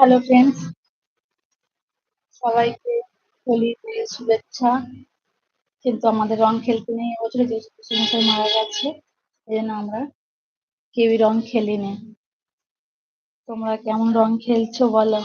Hello friends সবাইকে হোলিতে শুভেচ্ছা। কিন্তু আমাদের রং খেলতে নেই এবছরে যেহেতু কুসুমশাই মারা গেছে, এই জন্য আমরা কেউই রং খেলিনি। তোমরা কেমন রং খেলছো বলো?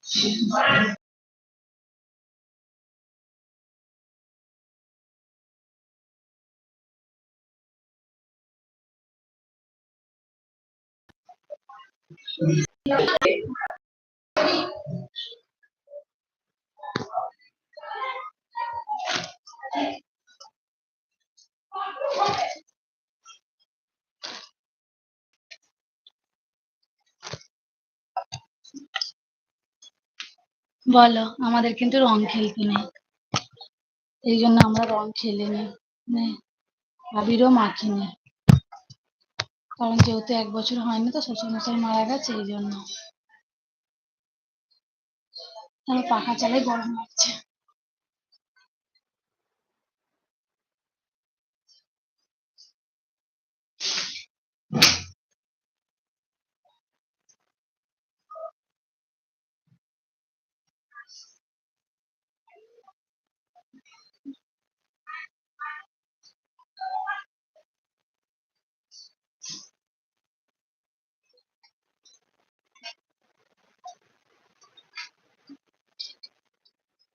Xin. বলো আমাদের কিন্তু রং খেলতে নেই। এই জন্য আমরা রং খেলিনি নে, আবিরও মাখিনি কারণ যেহেতু এক বছর হয়নি তো শ্বশুরমশাই মারা গেছে, এই জন্য। পাখা চালাই গরম লাগছে।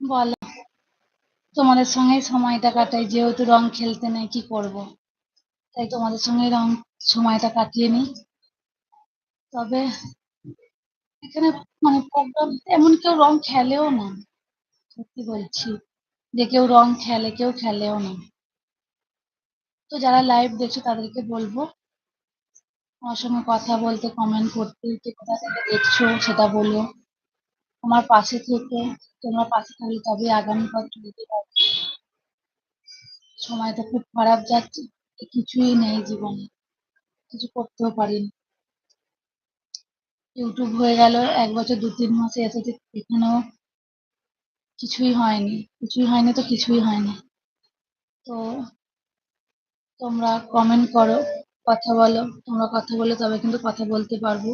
বলো। তোমাদের সঙ্গে সময়টা কাটাই, যেহেতু রং খেলতে নেই, কি করব? তাই তোমাদের সঙ্গে রং, সময়টা কাটিয়ে নিই। তবে এখানে মানে প্রোগ্রাম এমন কেউ রং খেলেও না, সত্যি বলছি। যে কেউ রং খেলে, কেউ খেলেও না। তো যারা লাইভ দেখছ, তাদেরকে বলব আমার সঙ্গে কথা বলতে কমেন্ট করতে কোথা থেকে দেখছ, সেটা বলো। আমার পাশে থেকে, তোমরা পাশে থাকলে তবে আগামী পথ চলতে পারবে। সময়টা খুব খারাপ যাচ্ছে, কিছুই নেই জীবনে, কিছু করতেও পারিনি। ইউটিউব হয়ে গেল, এক বছর, দু তিন মাসে এসেছে, এখানেও কিছুই হয়নি কিছুই হয়নি তো কিছুই হয়নি। তো তোমরা কমেন্ট করো, কথা বলো, তোমরা কথা বলে তবে কিন্তু কথা বলতে পারব।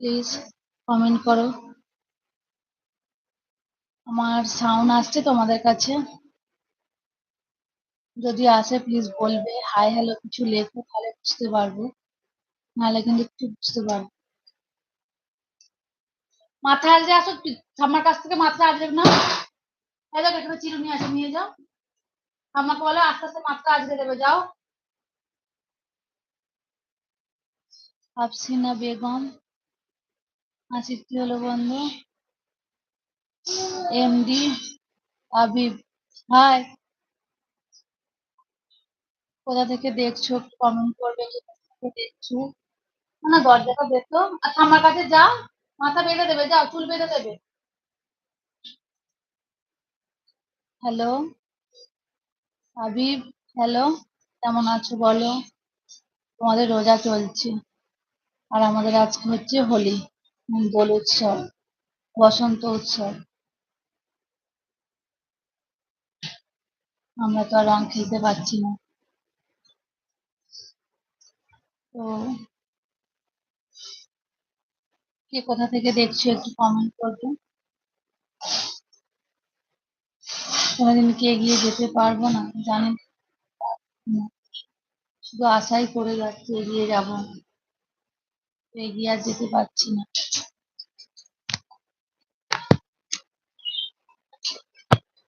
প্লিজ কমেন্ট করো। আমার সাউন্ড আসছে তোমাদের কাছে? যদি আসে প্লিজ বলবে। হাই হ্যালো কিছু লেখো, তাহলে বুঝতে পারব। নাহলে কিন্তু একটু বুঝতে পারব। মাথা আজরে আসো ঠাম্মার কাছ থেকে মাথা আজরে না এই দেখো, এখানে চিরুনি আছে, নিয়ে যাও। ঠাম্মাকে বলো, আস্তে আস্তে মাথা আজরে দেবে, যাও। আফসিনা বেগম। আসিফ কি হলো বন্ধু। এমডি আবিব। হাই। কোথা থেকে দেখছ কমেন্ট করবে দেখছ? না দরজাটা দেখো। আর ঠাম্মার কাছে যা মাথা বেঁধে দেবে, যাও, চুল বেঁধে দেবে। হ্যালো আবিব হ্যালো কেমন আছো বলো? তোমাদের রোজা চলছে। আর আমাদের আজকে হচ্ছে হোলি। দোল উৎসব, বসন্ত উৎসব। আমরা তো আর রং খেলতে পারছি না। তো কে কোথা থেকে দেখছ একটু কমেন্ট করবে। কোনোদিন কি এগিয়ে যেতে পারব না জানেন। শুধু আশাই করে যাচ্ছি এগিয়ে যাব। এগিয়ে আর যেতে পারছি না।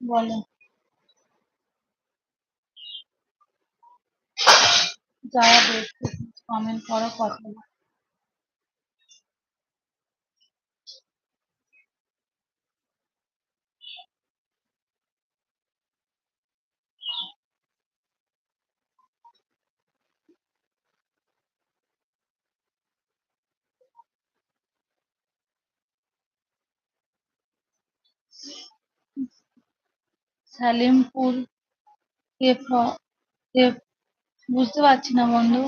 বলো। যারা দেখতে কমেন্ট করো কথা সালিমপুর বুঝতে পারছি না বন্ধু।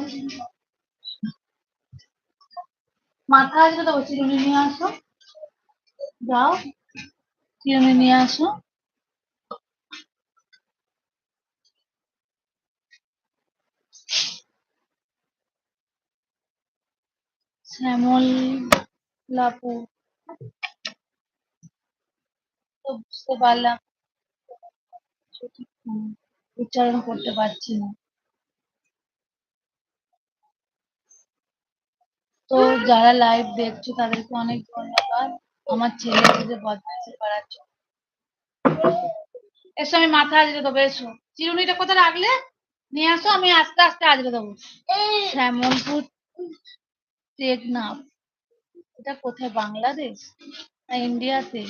মাথা আসবে তো চিরুনি নিয়ে আসো। যাও চিরুনি নিয়ে আসো। শ্যামলাপুর। তো বুঝতে পারলাম। সঠিক উচ্চারণ করতে পারছি না। তো যারা লাইভ দেখছ, তাদেরকে অনেক ধন্যবাদ। আমার ছেলেকে যে বদমাইশি করার জন্য। এসো, আমি মাথা আজরে দেবো, এসো। চিরুনিটা কোথায় রাখলে? নিয়ে আসো, আমি আস্তে আস্তে আজরে দেবো। শ্যামলপুর টেকনাফ। এটা কোথায়? বাংলাদেশ না ইন্ডিয়াতে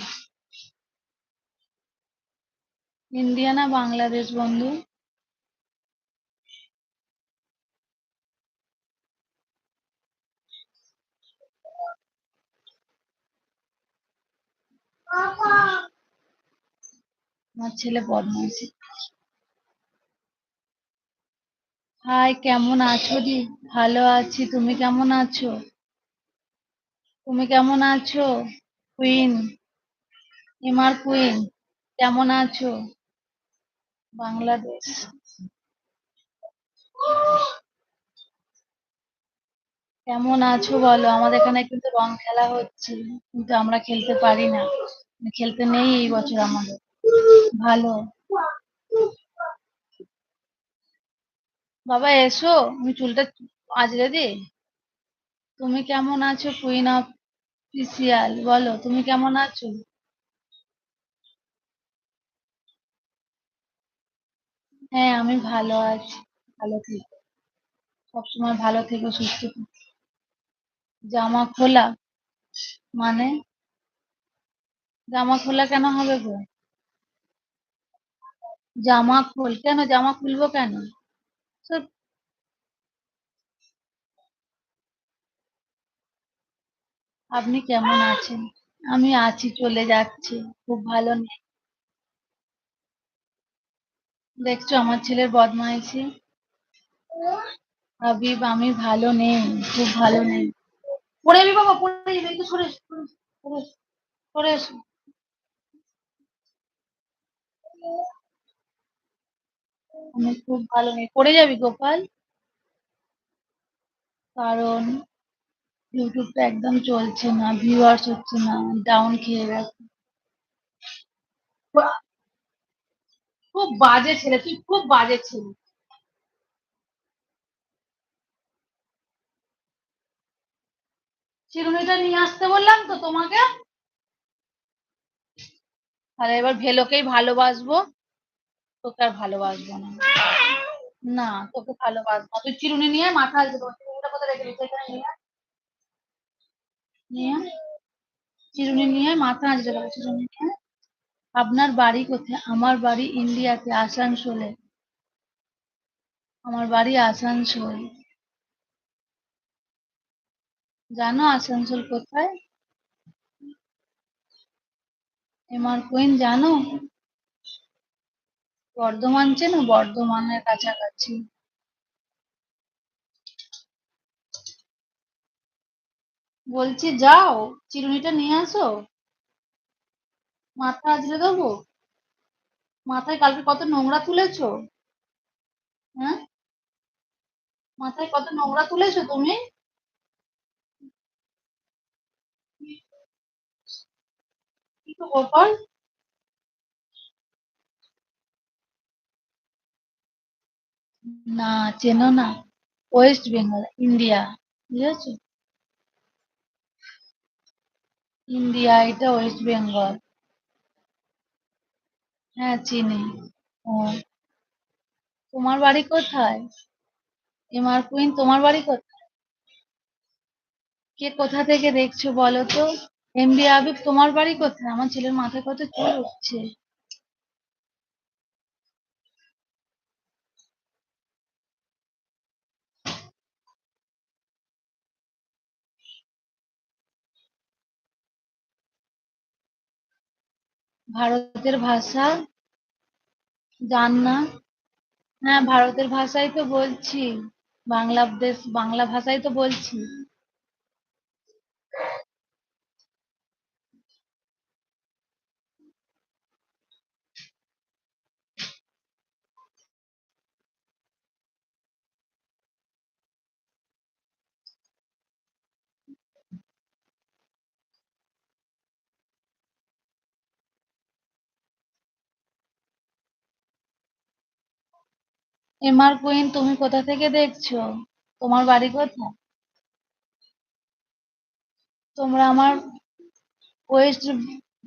ইন্ডিয়া না বাংলাদেশ, বন্ধু? আমার ছেলে বদমাইশি। হাই, কেমন আছো দি? ভালো আছি, তুমি কেমন আছো? তুমি কেমন আছো? কুইন এমার কুইন কেমন আছো? বাংলাদেশ। কেমন আছো বলো? আমাদের এখানে কিন্তু রং খেলা হচ্ছে, কিন্তু আমরা খেলতে পারি না। খেলতে নেই এই বছর আমাদের। ভালো। বাবা, এসো। আমি চুলটা আজরে দি। তুমি কেমন আছো, কুইন অফ বলো, তুমি কেমন আছো? হ্যাঁ আমি ভালো আছি। ভালো থেকো। সবসময় ভালো থেকো, সুস্থ থেকো। জামা খোলা মানে? জামা খোলা কেন হবে গো? জামা খোল, কেন? জামা খুলবো কেন? আপনি কেমন আছেন? আমি আছি, চলে যাচ্ছে। খুব ভালো নেই। দেখছ, আমার ছেলের বদমাইশি। হাবিব, আমি ভালো নেই, খুব ভালো নেই। পড়ে যাবি বাবা, পড়ে যাবি, একটু সরে সরে এসো। আমি খুব ভালো নেই। পড়ে যাবি গোপাল? কারণ ইউটিউবটা একদম চলছে না ভিউয়ার্স হচ্ছে না ডাউন খেয়ে গেছে। খুব বাজে ছেলে, তুই খুব বাজে ছেলে। চিরুনিটা নিয়ে আসতে বললাম তো তোমাকে? তাহলে এবার ভেলোকেই ভালোবাসবো। তোকে আর ভালোবাসবো না। না, তোকে ভালোবাসবো তুই চিরুনি নিয়ে মাথা আসবে চিরুনিটা কোথায় রেখে দিচ্ছ এখানে নিয়ে নিয়ে চিরুনি নিয়ে মাথা দেবো চিরুনি নিয়ে। আপনার বাড়ি কোথায়? আমার বাড়ি ইন্ডিয়াতে, আসানসোলে। আমার বাড়ি আসানসোল। জানো আসানসোল কোথায়? এমার কুইন, জানো? বর্ধমান চেনো? বর্ধমানের কাছাকাছি। বলছি যাও, চিরুনিটা নিয়ে আসো। মাথা আজরে দেবো? মাথায় কালকে কত নোংরা তুলেছো? হ্যাঁ? মাথায় কত নোংরা তুলেছো তুমি? গোপাল? না, চেনো না। ওয়েস্ট বেঙ্গল, ইন্ডিয়া, বুঝেছ? ইন্ডিয়া, এটা ওয়েস্ট বেঙ্গল। হ্যাঁ চিনি। ও। তোমার বাড়ি কোথায়? এমআর কুইন, তোমার বাড়ি কোথায়? কে কোথা থেকে দেখছ বলো তো? এমবি আবিব, তোমার বাড়ি কোথায়? আমার ছেলের মাথায় কত চুল উঠছে। ভারতের ভাষা জান না হ্যাঁ ভারতের ভাষাই তো বলছি। বাংলাদেশ বাংলা ভাষাই তো বলছি। এমআর কুইন, তুমি কোথা থেকে দেখছ? তোমার বাড়ি কোথায়? তোমরা আমার ওয়েস্ট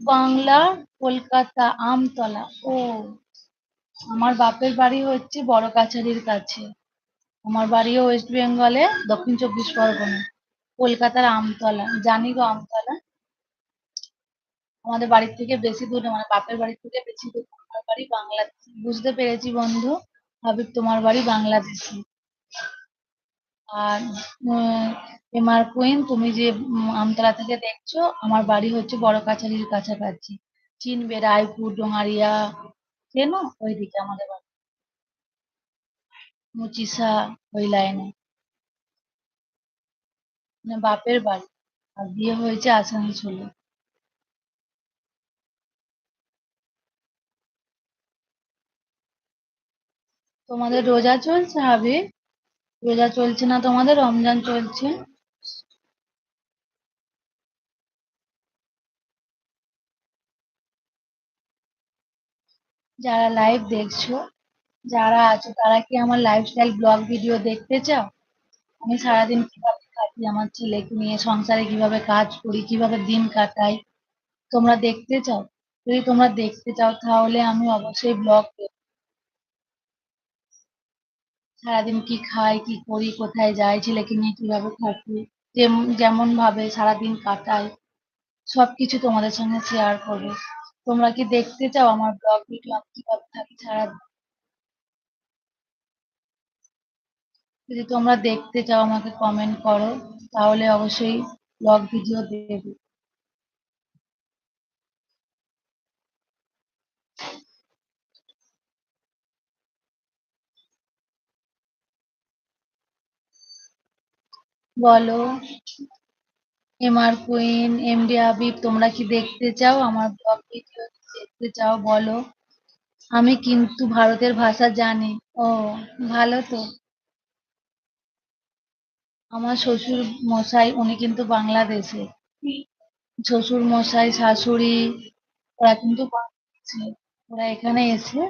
বাংলা, কলকাতা, আমতলা। ও, আমার বাপের বাড়ি হচ্ছে বড় কাছারির কাছে। আমার বাড়িও ওয়েস্ট বেঙ্গলে, দক্ষিণ চব্বিশ পরগনা, কলকাতার আমতলা। জানি গো আমতলা। আমাদের বাড়ির থেকে বেশি দূরে মানে বাপের বাড়ির থেকে বেশি দূরে। আমার বাড়ি বাংলাদেশ। বুঝতে পেরেছি বন্ধু? ভাবি তোমার বাড়ি বাংলাদেশে। আর এমআর কুইন, তুমি যে আমতলা থেকে দেখছ, আমার বাড়ি হচ্ছে বড় কাছারির কাছাকাছি। চিনবে রায়পুর ডোঙারিয়া চেনো? ওইদিকে আমাদের বাড়ি। মুচিসা, ওই লাইনে। মানে বাপের বাড়ি। আর বিয়ে হয়েছে আসানসোলে। তোমাদের রোজা চলছে হাবি রোজা চলছে না তোমাদের? রমজান চলছে? যারা লাইভ দেখছ, যারা আছো, তারা কি আমার লাইফস্টাইল ব্লগ ভিডিও দেখতে চাও? আমি সারাদিন কীভাবে কাটি আমার ছেলেকে নিয়ে, সংসারে কীভাবে কাজ করি, কীভাবে দিন কাটাই, তোমরা দেখতে চাও? যদি তোমরা দেখতে চাও, তাহলে আমি অবশ্যই ব্লগ সারাদিন কি খাই, কি করি, কোথায় যাই, ছেলেকে নিয়ে কীভাবে থাকি যেমন ভাবে সারাদিন কাটাই, সবকিছু তোমাদের সঙ্গে শেয়ার করব। তোমরা কি দেখতে চাও আমার ব্লগ ভিডিও আমি কীভাবে থাকি সারা যদি তোমরা দেখতে চাও, আমাকে কমেন্ট করো, তাহলে অবশ্যই ব্লগ ভিডিও দেবো বলো। এমআর কুইন এমডি হাবিব তোমরা কি দেখতে চাও? আমার ব্লগ ভিডিও দেখতে চাও? বলো। আমি কিন্তু ভারতের ভাষা জানি। ও, ভালো তো। আমার শ্বশুর মশাই, উনি কিন্তু বাংলাদেশে। শ্বশুর মশাই, শাশুড়ি, ওরা কিন্তু বাংলাদেশে। ওরা এখানে এসে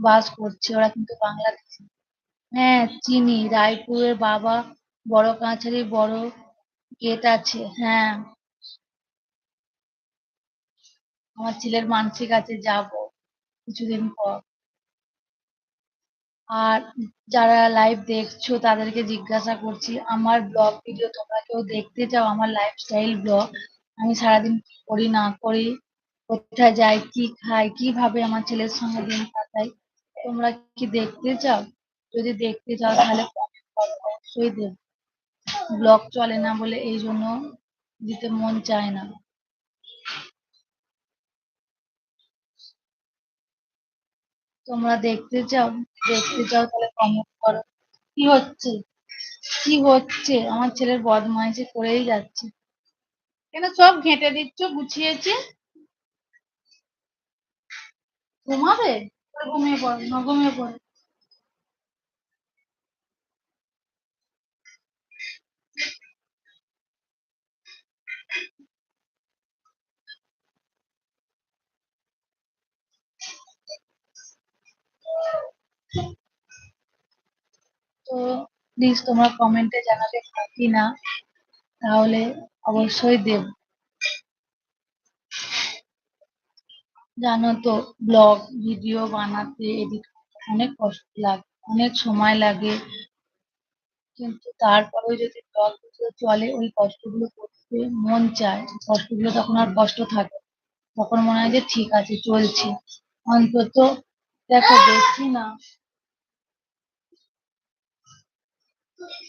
বাস করছে, ওরা কিন্তু বাংলাদেশে। হ্যাঁ চিনি, রায়পুরের বাবা বড় কাছারি বড় গেট আছে হ্যাঁ। আমার ছেলের মানসিক আছে, যাব কিছুদিন পর। আর যারা লাইভ দেখছ, তাদেরকে জিজ্ঞাসা করছি, আমার ব্লগ ভিডিও তোমরা কেউ দেখতে চাও, আমার লাইফস্টাইল ব্লগ আমি সারাদিন কি করি না, করি কোথায় যাই, কি খাই, কীভাবে আমার ছেলের সঙ্গে দিন কাটাই, তোমরা কি দেখতে চাও? যদি দেখতে চাও, তাহলে অবশ্যই দেব। ব্লগ চলে না বলে এই জন্য দিতে মন চায় না। তোমরা দেখতে চাও দেখতে চাও তাহলে কমেন্ট করো। কি হচ্ছে? কি হচ্ছে? আমার ছেলের বদমাইশি করেই যাচ্ছে। কেন সব ঘেঁটে দিচ্ছ? গুছিয়েছে। ঘুমাবে? ঘুমিয়ে পড়ো না ঘুমিয়ে পড়ো। তো প্লিজ তোমরা কমেন্টে জানাবে থাকি না, তাহলে অবশ্যই দেব। জানো তো ব্লগ ভিডিও বানাতে এডিট অনেক কষ্ট লাগে, অনেক সময় লাগে। কিন্তু তারপরেও যদি ব্লগ ভিডিও চলে, ওই কষ্টগুলো করতে মন চায়। কষ্টগুলো তখন আর কষ্ট থাকে তখন মনে হয় যে ঠিক আছে, চলছে। অন্তত দেখো বেশি না।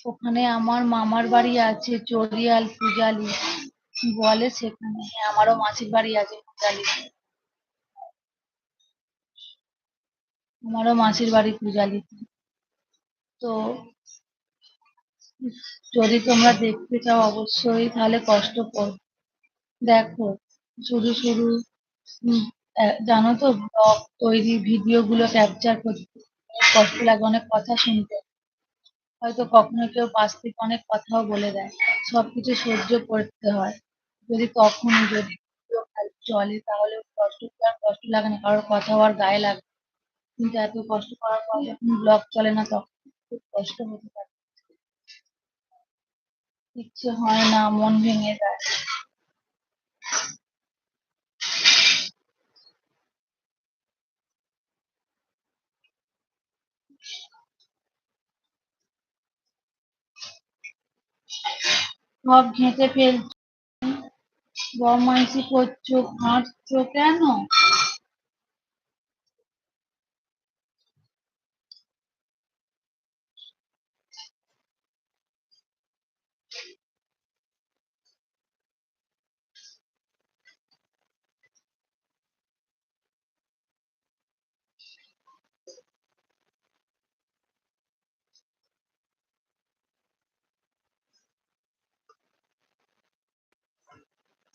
ওখানে আমার মামার বাড়ি আছে চরিয়াল পূজালি। বলে সেখানে, আমারও মাসির বাড়ি আছে পূজালি। আমারও মাসির বাড়ি পূজালিতে তো যদি তোমরা দেখতে চাও অবশ্যই, তাহলে কষ্ট কর। দেখো, শুধু শুধু জানো তো ব্লগ তৈরি ভিডিও গুলো ক্যাপচার করতে কষ্ট লাগে, অনেক কথা শুনতে। হয়তো কখনো কেউ পাশ থেকে অনেক কথাও বলে দেয়। সবকিছু সহ্য করতে হয়। যদি তখন যদি চলে তাহলে কষ্ট আর কষ্ট লাগে না। কারোর কথা আর গায়ে লাগে কিন্তু এত কষ্ট করার পর যখন ব্লগ চলে না, তখন খুব কষ্ট হতে পারে ইচ্ছে হয় না, মন ভেঙে যায়। সব ঘেঁটে ফেলছো বদমাইশি করছ ঘাঁটছো কেন?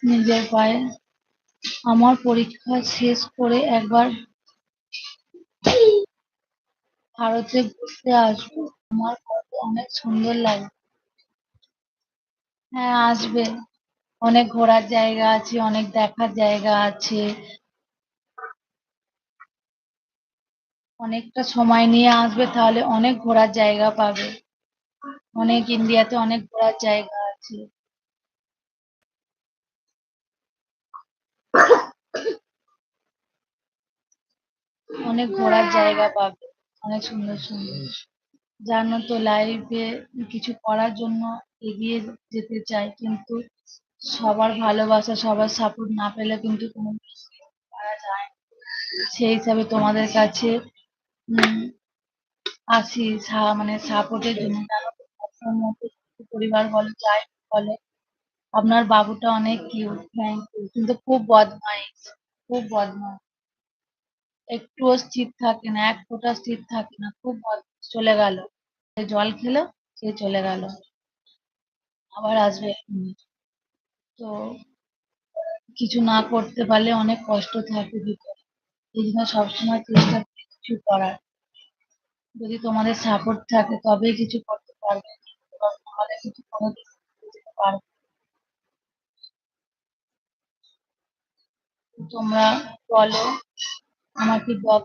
নিজের পায়ে আমার পরীক্ষা শেষ করে একবার ভারতে ঘুরতে আসব। আমার অনেক সুন্দর লাগে। হ্যাঁ আসবে। অনেক ঘোরার জায়গা আছে, অনেক দেখার জায়গা আছে। অনেকটা সময় নিয়ে আসবে, তাহলে অনেক ঘোরার জায়গা পাবে। অনেক ইন্ডিয়াতে অনেক ঘোরার জায়গা আছে। অনেক ঘোরার জায়গা পাবে অনেক সুন্দর সুন্দর। জানো তো লাইফে কিছু করার জন্য এগিয়ে যেতে চাই কিন্তু সবার ভালোবাসা সবার সাপোর্ট না পেলে কিন্তু কোনো করা যায় সেই হিসাবে তোমাদের কাছে আসি সা- মানে সাপোর্টের জন্য। জানো পরিবার বলো যাই বলো আপনার বাবুটা অনেক কিউট থ্যাংক ইউ কিন্তু খুব বদমাইশ খুব বদমাইশ। একটুও স্থির থাকে না, এক ফোঁটা স্থির থাকে না, খুব চলে গেল। জল খেলো, সে চলে গেল। আবার আসবে তো কিছু না করতে পারলে অনেক কষ্ট থাকে ভিতরে। এই জন্য সবসময় চেষ্টা কিছু করার। যদি তোমাদের সাপোর্ট থাকে, তবেই কিছু করতে পারবে। তোমরা বলো, আমার কি ব্লগ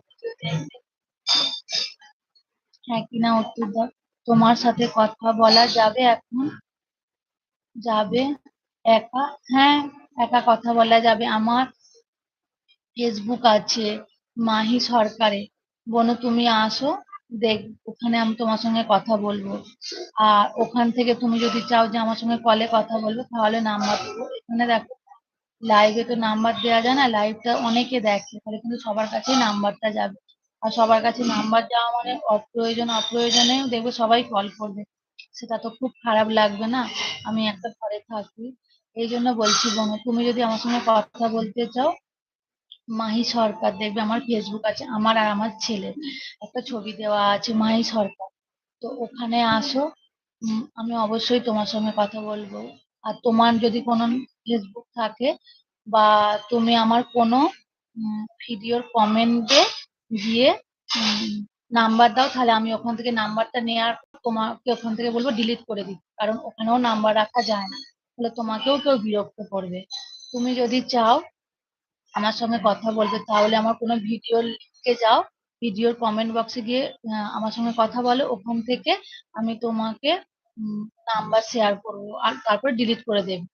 হ্যাঁ কিনা উত্তর দাও। তোমার সাথে কথা বলা যাবে এখন? যাবে? একা? হ্যাঁ একা কথা বলা যাবে। আমার ফেসবুক আছে, মাহি সরকারে। বনু, তুমি আসো, দেখ, ওখানে আমি তোমার সঙ্গে কথা বলব। আর ওখান থেকে তুমি যদি চাও যে আমার সঙ্গে কলে কথা বলব, তাহলে নাম্বার দেবো। এখানে দেখো লাইভে তো নাম্বার দেওয়া যায় না লাইভটা অনেকে দেখে, তাহলে কিন্তু সবার কাছেই নাম্বারটা যাবে। আর সবার কাছে নাম্বার যাওয়া মানে অপ্রয়োজন অপ্রয়োজনেও দেখবে সবাই কল করবে। সেটা তো খুব খারাপ লাগবে না? আমি একটা ঘরে থাকি, এই জন্য বলছি বোন, তুমি যদি আমার সঙ্গে কথা বলতে চাও, মাহি সরকার দেখবে আমার ফেসবুক আছে, আমার আর আমার ছেলের একটা ছবি দেওয়া আছে, মাহি সরকার। তো ওখানে আসো আমি অবশ্যই তোমার সঙ্গে কথা বলব। আর তোমার যদি কোনো ফেসবুক থাকে বা তুমি আমার কোনো ভিডিওর কমেন্টে গিয়ে নাম্বার দাও, তাহলে আমি ওখান থেকে নাম্বারটা নেওয়ার তোমাকে ওখান থেকে বলব ডিলিট করে দিতে। কারণ ওখানেও নাম্বার রাখা যায় না। তাহলে তোমাকেও কেউ বিরক্ত করবে। তুমি যদি চাও আমার সঙ্গে কথা বলবে, তাহলে আমার কোনো ভিডিও লিখে যাও ভিডিওর কমেন্ট বক্সে গিয়ে আমার সঙ্গে কথা বলো। ওখান থেকে আমি তোমাকে নাম্বার শেয়ার করব আর তারপর ডিলিট করে দেবে।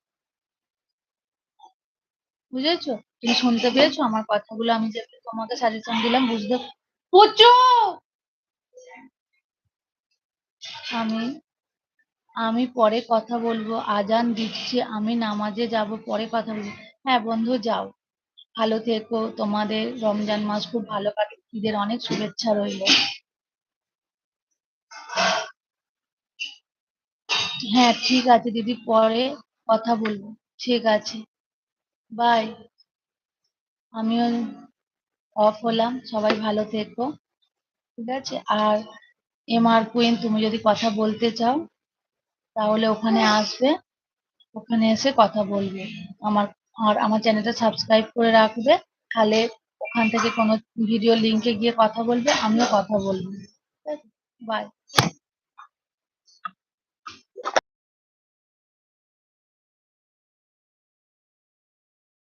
বুঝেছ? তুমি শুনতে পেয়েছ আমার কথাগুলো? আমি যে তোমাকে সাজেশন দিলাম, বুঝতে পুচু আমি আমি পরে কথা বলব, আজান দিচ্ছে, আমি নামাজে যাব, পরে কথা বলব। হ্যাঁ বন্ধু, যাও। ভালো থেকো। তোমাদের রমজান মাস খুব ভালো কাটুক। ঈদের অনেক শুভেচ্ছা রইল। হ্যাঁ ঠিক আছে দিদি, পরে কথা বলব। ঠিক আছে। বাই আমিও অফ হলাম। সবাই ভালো থেকো। ঠিক আছে? আর এম আর কুইন, তুমি যদি কথা বলতে চাও, তাহলে ওখানে আসবে। ওখানে এসে কথা বলবে। আমার, আর আমার চ্যানেলটা সাবস্ক্রাইব করে রাখবে। তাহলে ওখান থেকে কোনো ভিডিও লিঙ্কে গিয়ে কথা বলবে, আমিও কথা বলব। ঠিক আছে? বাই